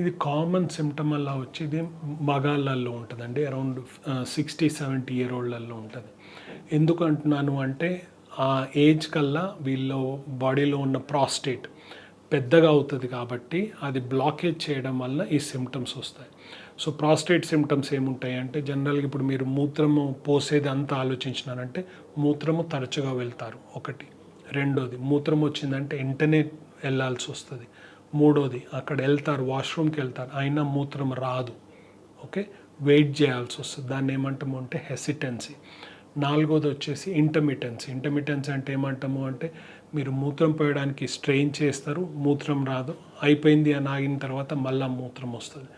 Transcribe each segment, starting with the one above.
ఇది common symptom అలా వచ్చేది మగాళ్ళల్లో ఉంటుందండి అరౌండ్ సిక్స్టీ సెవెంటీ ఇయర్ ఓల్డ్లలో ఉంటుంది. ఎందుకు అంటున్నాను అంటే ఆ ఏజ్ కల్లా వీళ్ళ బాడీలో ఉన్న ప్రాస్టేట్ పెద్దగా అవుతుంది కాబట్టి అది బ్లాకేజ్ చేయడం వల్ల ఈ సిమ్టమ్స్ వస్తాయి. సో ప్రాస్టేట్ సిమ్టమ్స్ ఏముంటాయి అంటే జనరల్గా ఇప్పుడు మీరు మూత్రము పోసేది అంతా ఆలోచించినారంటే మూత్రము తరచుగా వెళ్తారు. ఒకటి. రెండోది మూత్రం వచ్చిందంటే వెంటనే వెళ్ళాల్సి వస్తుంది. మూడోది అక్కడ వెళ్తారు వాష్రూమ్కి వెళ్తారు. అయినా మూత్రం రాదు. ఓకే? వెయిట్ చేయాల్సి వస్తుంది. దాన్ని ఏమంటాము అంటే హెసిటెన్సీ నాలుగోది వచ్చేసి ఇంటర్మిటెన్సీ ఇంటర్మిటెన్సీ అంటే ఏమంటాము అంటే మీరు మూత్రం పోయడానికి స్ట్రెయిన్ చేస్తారు మూత్రం రాదు. అయిపోయింది అని ఆగిన తర్వాత మళ్ళీ మూత్రం వస్తుంది.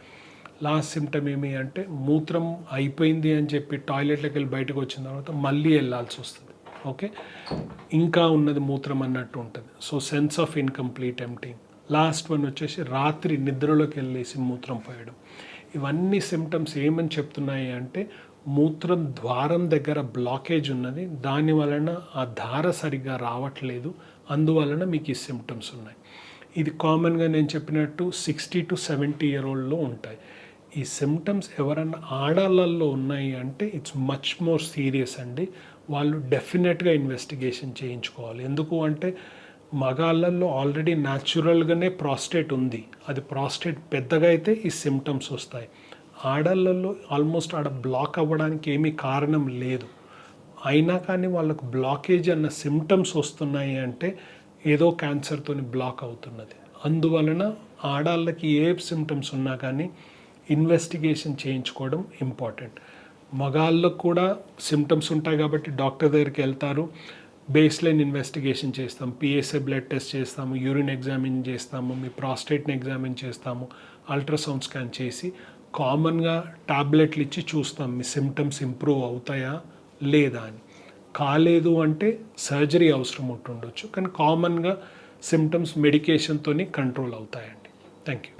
లాస్ట్ సిమ్టమ్ ఏమి అంటే మూత్రం అయిపోయింది అని చెప్పి టాయిలెట్లోకి వెళ్ళి బయటకు వచ్చిన తర్వాత మళ్ళీ వెళ్ళాల్సి వస్తుంది. ఓకే? ఇంకా ఉన్నది మూత్రం అన్నట్టు ఉంటుంది. So sense of incomplete emptying last one వచ్చేసి రాత్రి నిద్రలోకి వెళ్ళేసి మూత్రం పోయడం. ఇవన్నీ సిమ్టమ్స్ ఏమని చెప్తున్నాయి అంటే మూత్రం ద్వారం దగ్గర బ్లాకేజ్ ఉన్నది. దాని వలన ఆ ధార సరిగ్గా రావట్లేదు. అందువలన మీకు ఈ సిమ్టమ్స్ ఉన్నాయి. ఇది కామన్గా నేను చెప్పినట్టు సిక్స్టీ టు సెవెంటీ ఇయర్ ఓల్డ్లో ఉంటాయి. ఈ సిమ్టమ్స్ ఎవరన్నా ఆడాళ్ళల్లో ఉన్నాయి అంటే ఇట్స్ మచ్ మోర్ సీరియస్ అండి. వాళ్ళు డెఫినెట్గా ఇన్వెస్టిగేషన్ చేయించుకోవాలి. ఎందుకు అంటే మగాళ్ళల్లో ఆల్రెడీ న్యాచురల్గానే ప్రాస్టేట్ ఉంది. అది ప్రాస్టేట్ పెద్దగా అయితే ఈ సిమ్టమ్స్ వస్తాయి. ఆడళ్ళల్లో ఆల్మోస్ట్ ఆడ బ్లాక్ అవ్వడానికి ఏమీ కారణం లేదు. అయినా కానీ వాళ్ళకు బ్లాకేజ్ అన్న సిమ్టమ్స్ వస్తున్నాయి అంటే ఏదో క్యాన్సర్తో బ్లాక్ అవుతున్నది. అందువలన ఆడాళ్ళకి ఏ సిమ్టమ్స్ ఉన్నా కానీ ఇన్వెస్టిగేషన్ చేయించుకోవడం ఇంపార్టెంట్ మగాళ్ళకు కూడా సిమ్టమ్స్ ఉంటాయి కాబట్టి డాక్టర్ దగ్గరికి వెళ్తారు. బేస్ లైన్ ఇన్వెస్టిగేషన్ చేస్తాం పిఎస్ఏ బ్లడ్ టెస్ట్ చేస్తాము యూరిన్ ఎగ్జామిన్ చేస్తాము మీ ప్రాస్టేట్ని ఎగ్జామిన్ చేస్తాము అల్ట్రాసౌండ్ స్కాన్ చేసి కామన్గా టాబ్లెట్లు ఇచ్చి చూస్తాం మీ సిమ్టమ్స్ ఇంప్రూవ్ అవుతాయా లేదా అని. కాలేదు అంటే సర్జరీ అవసరం ఉంటుండొచ్చు కానీ కామన్గా సిమ్టమ్స్ మెడికేషన్తోనే కంట్రోల్ అవుతాయండి. Thank you